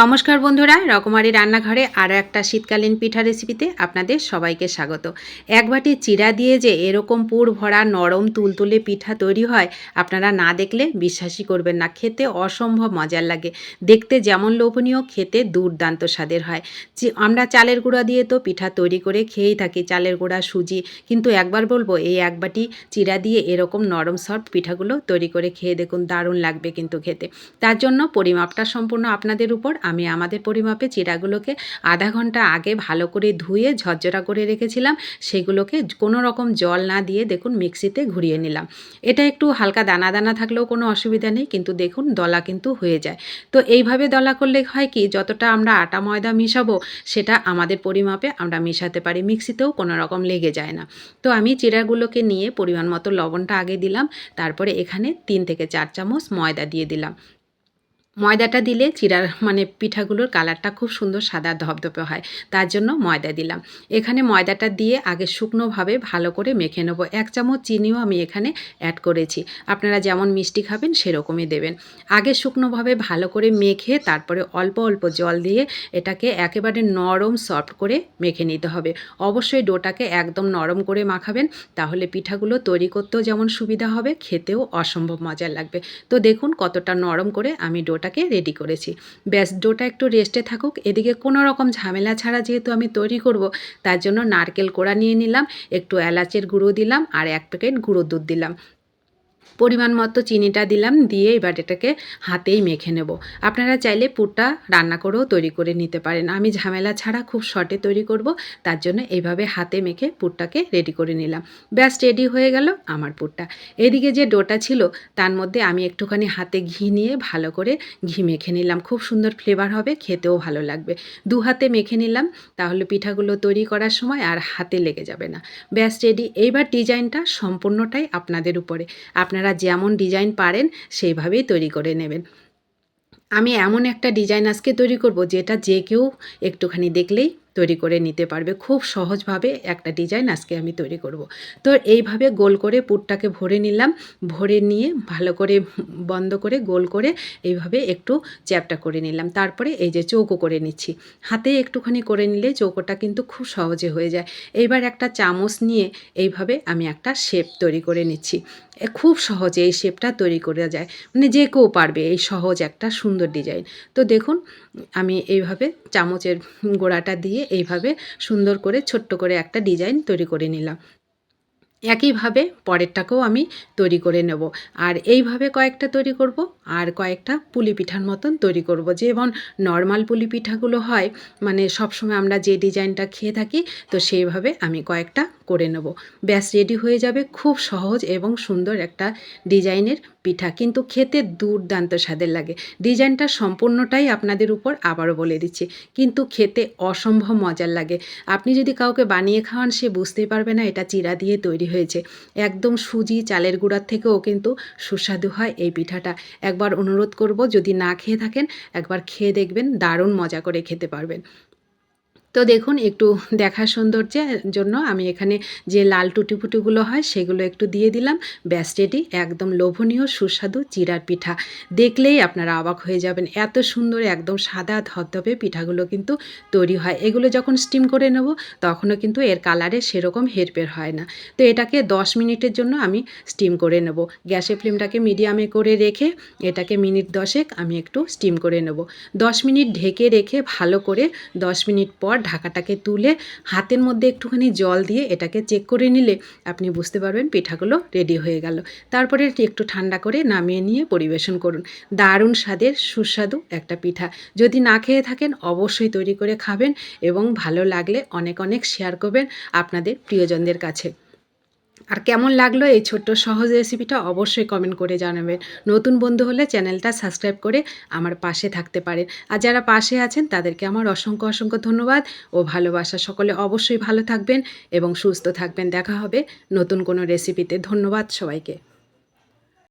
নমস্কার বন্ধুরা, রকমারি রান্নাঘরে আরও একটা শীতকালীন পিঠা রেসিপিতে আপনাদের সবাইকে স্বাগত। এক বাটি চিরা দিয়ে যে এরকম পুর ভরা নরম তুলতুলে পিঠা তৈরি হয়, আপনারা না দেখলে বিশ্বাসই করবেন না। খেতে অসম্ভব মজার লাগে। দেখতে যেমন লোভনীয়, খেতে দুর্দান্ত স্বাদের হয়। আমরা চালের গুঁড়া দিয়ে তো পিঠা তৈরি করে খেয়েই থাকি, চালের গুঁড়া, সুজি। কিন্তু একবার বলব, এই এক বাটি চিরা দিয়ে এরকম নরম সফট পিঠাগুলো তৈরি করে খেয়ে দেখুন, দারুণ লাগবে কিন্তু খেতে। তার জন্য পরিমাপটা সম্পূর্ণ আপনাদের উপর আমি আমাদের পরিমাপে চিড়াগুলোকে আধা ঘণ্টা আগে ভালো করে ধুয়ে ঝরঝরা করে রেখেছিলাম। সেগুলোকে কোনো রকম জল না দিয়ে দেখুন মিক্সিতে ঘুরিয়ে নিলাম। এটা একটু হালকা দানা দানা থাকলেও কোনো অসুবিধা নেই, কিন্তু দেখুন দলা কিন্তু হয়ে যায়। তো এইভাবে দলা করলে হয় কি, যতটা আমরা আটা ময়দা মিশাবো, সেটা আমাদের পরিমাপে আমরা মেশাতে পারি। মিক্সিতেও কোনো রকম লেগে যায় না। তো আমি চিড়াগুলোকে নিয়ে পরিমাণ মতো লবণটা আগে দিলাম, তারপরে এখানে তিন থেকে চার চামচ ময়দা দিয়ে দিলাম। ময়দাটা দিলে চিরার মানে পিঠাগুলোর কালারটা খুব সুন্দর সাদা ধপধপে হয়। তার জন্য ময়দা দিলাম। এখানে ময়দাটা দিয়ে আগে শুকনোভাবে ভালো করে মেখে নেব। এক চামচ চিনিও আমি এখানে অ্যাড করেছি। আপনারা যেমন মিষ্টি খাবেন সেরকমই দেবেন। আগে শুকনোভাবে ভালো করে মেখে তারপরে অল্প অল্প জল দিয়ে এটাকে একেবারে নরম সফট করে মেখে নিতে হবে। অবশ্যই ডোটাকে একদম নরম করে মাখাবেন, তাহলে পিঠাগুলো তৈরি করতেও যেমন সুবিধা হবে, খেতেও অসম্ভব মজার লাগবে। তো দেখুন কতটা নরম করে আমি ডোটাকে রেডি করেছি। ব্যাস, ডোটা একটু রেস্টে থাকুক। এদিকে কোনো রকম ঝামেলা ছাড়া যেহেতু আমি তৈরি করব, তার জন্য নারকেল কোড়া নিয়ে নিলাম, একটু এলাচের গুঁড়ো দিলাম, আর এক প্যাকেট গুঁড়ো দুধ দিলাম। পরিমাণ মতো চিনিটা দিলাম, দিয়ে এবার এটাকে হাতেই মেখে নেব। আপনারা চাইলে পুরটা রান্না করেও তৈরি করে নিতে পারেন। আমি ঝামেলা ছাড়া খুব শর্টে তৈরি করব, তার জন্য এইভাবে হাতে মেখে পুরটাকে রেডি করে নিলাম। ব্যাস রেডি হয়ে গেল আমার পুরটা। এদিকে যে ডোটা ছিল, তার মধ্যে আমি একটুখানি হাতে ঘি নিয়ে ভালো করে ঘি মেখে নিলাম। খুব সুন্দর ফ্লেভার হবে, খেতেও ভালো লাগবে। দু হাতে মেখে নিলাম, তাহলে পিঠাগুলো তৈরি করার সময় আর হাতে লেগে যাবে না। ব্যাস রেডি এইবার ডিজাইনটা সম্পূর্ণটাই আপনাদের উপরে। আপনারা যেমন ডিজাইন পারেন, সেইভাবেই তৈরি করে নেবেন। আমি এমন একটা ডিজাইন আজকে তৈরি করব, যেটা যে কেউ একটুখানি দেখলেই তৈরি করে নিতে পারবে। খুব সহজভাবে একটা ডিজাইন আজকে আমি তৈরি করব। তো এইভাবে গোল করে পুরটাকে ভরে নিলাম। ভরে নিয়ে ভালো করে বন্ধ করে গোল করে এইভাবে একটু চ্যাপটা করে নিলাম। তারপরে এই যে চৌকো করে নিচ্ছি। হাতে একটুখানি করে নিলে চৌকোটা কিন্তু খুব সহজে হয়ে যায়। এইবার একটা চামচ নিয়ে এইভাবে আমি একটা শেপ তৈরি করে নিচ্ছি। খুব সহজে এই শেপটা তৈরি করা যায়। মানে যে কেউ পারবে এই সহজ একটা সুন্দর ডিজাইন তো দেখুন, আমি এইভাবে চামচের গোড়াটা দিয়ে এইভাবে সুন্দর করে, ছোট্ট করে একটা ডিজাইন তৈরি করে নিলাম। একইভাবে পরেরটাকেও আমি তৈরি করে নেব। আর এইভাবে কয়েকটা তৈরি করব আর কয়েকটা পুলি পিঠার মতন তৈরি করব। যেমন নর্মাল পুলি পিঠাগুলো হয় মানে সবসময় আমরা যে ডিজাইনটা খেয়ে থাকি, তো সেইভাবে আমি কয়েকটা করে নেব। ব্যাস, রেডি হয়ে যাবে খুব সহজ এবং সুন্দর একটা ডিজাইনের পিঠা, কিন্তু খেতে দুর্দান্ত স্বাদের লাগে। ডিজাইনটা সম্পূর্ণটাই আপনাদের উপর আবারও বলে দিচ্ছি। কিন্তু খেতে অসম্ভব মজার লাগে। আপনি যদি কাউকে বানিয়ে খাওয়ান, সে বুঝতেই পারবে না এটা চিরা দিয়ে তৈরি হয়েছে। একদম সুজি চালের গুঁড়ার থেকেও কিন্তু সুস্বাদু হয় এই পিঠাটা। একবার অনুরোধ করব, যদি না খেয়ে থাকেন, একবার খেয়ে দেখবেন, দারুণ মজা করে খেতে পারবেন। তো দেখুন, একটু দেখার সৌন্দর্যের জন্য আমি এখানে যে লাল টুটি ফুটিগুলো হয়, সেগুলো একটু দিয়ে দিলাম। ব্যাস, রেডি। একদম লোভনীয়, সুস্বাদু চিরার পিঠা। দেখলেই আপনারা অবাক হয়ে যাবেন। এত সুন্দর, একদম সাদা, ধবধবে পিঠাগুলো কিন্তু তৈরি হয়। এগুলো যখন স্টিম করে নেব, তখনও কিন্তু এর কালারে সেরকম হেরফের হয় না। তো এটাকে 10 মিনিটের জন্য আমি স্টিম করে নেব। গ্যাসের ফ্লেমটাকে মিডিয়ামে করে রেখে, এটাকে মিনিট দশেক আমি একটু স্টিম করে নেব। 10 মিনিট ঢেকে রেখে ভালো করে 10 মিনিট পর ঢাকাটাকে তুলে হাতের মধ্যে একটুখানি জল দিয়ে এটাকে চেক করে নিলে আপনি বুঝতে পারবেন পিঠাগুলো রেডি হয়ে গেল। তারপরে একটু ঠান্ডা করে নামিয়ে নিয়ে পরিবেশন করুন। দারুণ স্বাদের সুস্বাদু একটা পিঠা। যদি না খেয়ে থাকেন অবশ্যই তৈরি করে খাবেন এবং ভালো লাগলে অনেক অনেক শেয়ার করবেন আপনাদের প্রিয়জনদের কাছে। আর কেমন লাগল এই ছোট্ট সহজ রেসিপিটা অবশ্যই কমেন্ট করে জানাবেন। নতুন বন্ধু হলে চ্যানেলটা সাবস্ক্রাইব করে আমার পাশে থাকতে পারেন। আর যারা পাশে আছেন, তাদেরকে আমার অসংখ্য অসংখ্য ধন্যবাদ ও ভালোবাসা। সকলে অবশ্যই ভালো থাকবেন এবং সুস্থ থাকবেন। দেখা হবে নতুন কোনো রেসিপিতে ধন্যবাদ সবাইকে।